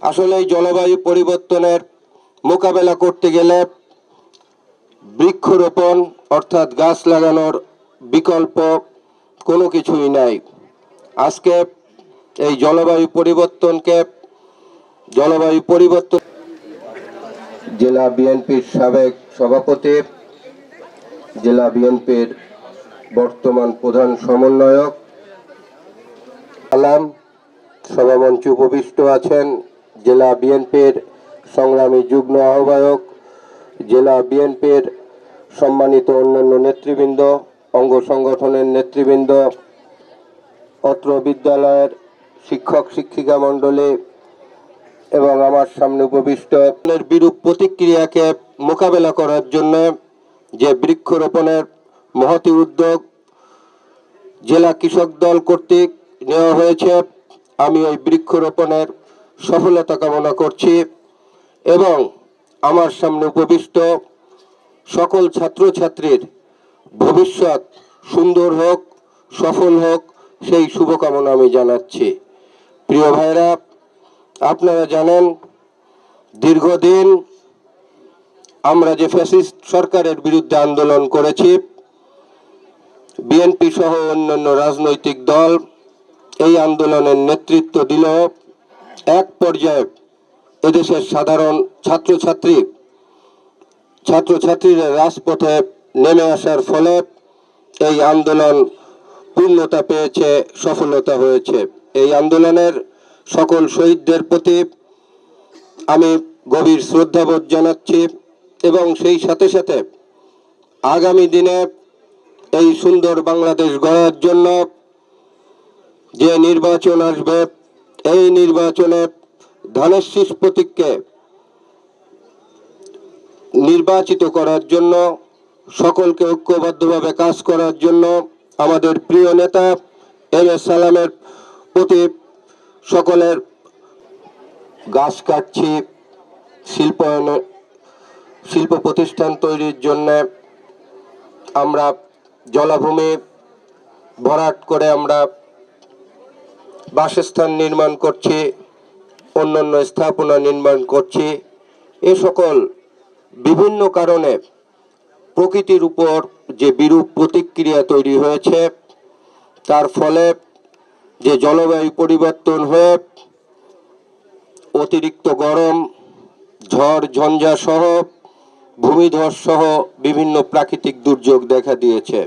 আসলে এই জলবায়ু পরিবর্তনের মোকাবেলা করতে গেলে বৃক্ষরোপণ অর্থাৎ গাছ লাগানোর বিকল্প কোনো কিছুই নাই। আজকে এই জলবায়ু পরিবর্তনকে জলবায়ু পরিবর্তন জেলা বিএনপির সাবেক সভাপতি, জেলা বিএনপির বর্তমান প্রধান সমন্বয়ক আলাম সভামঞ্চে উপবিষ্ট আছেন জেলা বিএনপির সংগ্রামী যুগ্ম আহ্বায়ক, জেলা বিএনপির সম্মানিত অন্যান্য নেতৃবৃন্দ, অঙ্গ সংগঠনের নেতৃবৃন্দ, অত্র বিদ্যালয়ের শিক্ষক, শিক্ষিকা মণ্ডলী এবং আমার সামনে উপবিষ্ট বিরূপ প্রতিক্রিয়াকে মোকাবেলা করার জন্য যে বৃক্ষরোপণের মহতি উদ্যোগ জেলা কৃষক দল কর্তৃক নেওয়া হয়েছে, আমি ওই বৃক্ষরোপণের সফলতা কামনা করছি এবং আমার সামনে উপবিষ্ট সকল ছাত্রছাত্রীর ভবিষ্যৎ সুন্দর হোক, সফল হোক, সেই শুভকামনা আমি জানাচ্ছি। প্রিয় ভাইরা, আপনারা জানেন, দীর্ঘদিন আমরা যে ফ্যাসিস্ট সরকারের বিরুদ্ধে আন্দোলন করেছি, বিএনপি সহ অন্যান্য রাজনৈতিক দল এই আন্দোলনের নেতৃত্ব দিল। এক পর্যায়ে এদেশের সাধারণ ছাত্রছাত্রী, ছাত্রছাত্রীরা রাজপথে নেমে আসার ফলে এই আন্দোলন পূর্ণতা পেয়েছে, সফলতা হয়েছে। এই আন্দোলনের সকল শহীদদের প্রতি আমি গভীর শ্রদ্ধাবোধ জানাচ্ছি এবং সেই সাথে সাথে আগামী দিনে এই সুন্দর বাংলাদেশ গড়ার জন্য যে নির্বাচন আসবে এই নির্বাচনে ধানের শীষ প্রতীককে নির্বাচিত করার জন্য, সকলকে ঐক্যবদ্ধভাবে কাজ করার জন্য আমাদের প্রিয় নেতা এম এস সালামের প্রতি সকলের গাছ কাটছি শিল্পায়ন শিল্প প্রতিষ্ঠান তৈরির জন্য আমরা জলাভূমি ভরাট করে আমরা বাসস্থান নির্মাণ করছি, অন্যান্য স্থাপনা নির্মাণ করছি। এ সকল বিভিন্ন কারণে প্রকৃতির উপর যে বিরূপ প্রতিক্রিয়া তৈরি হয়েছে, তার ফলে যে জলবায়ু পরিবর্তন হয়ে অতিরিক্ত গরম, ঝড়, ঝঞ্ঝা সহ ভূমিধস সহ বিভিন্ন প্রাকৃতিক দুর্যোগ দেখা দিয়েছে।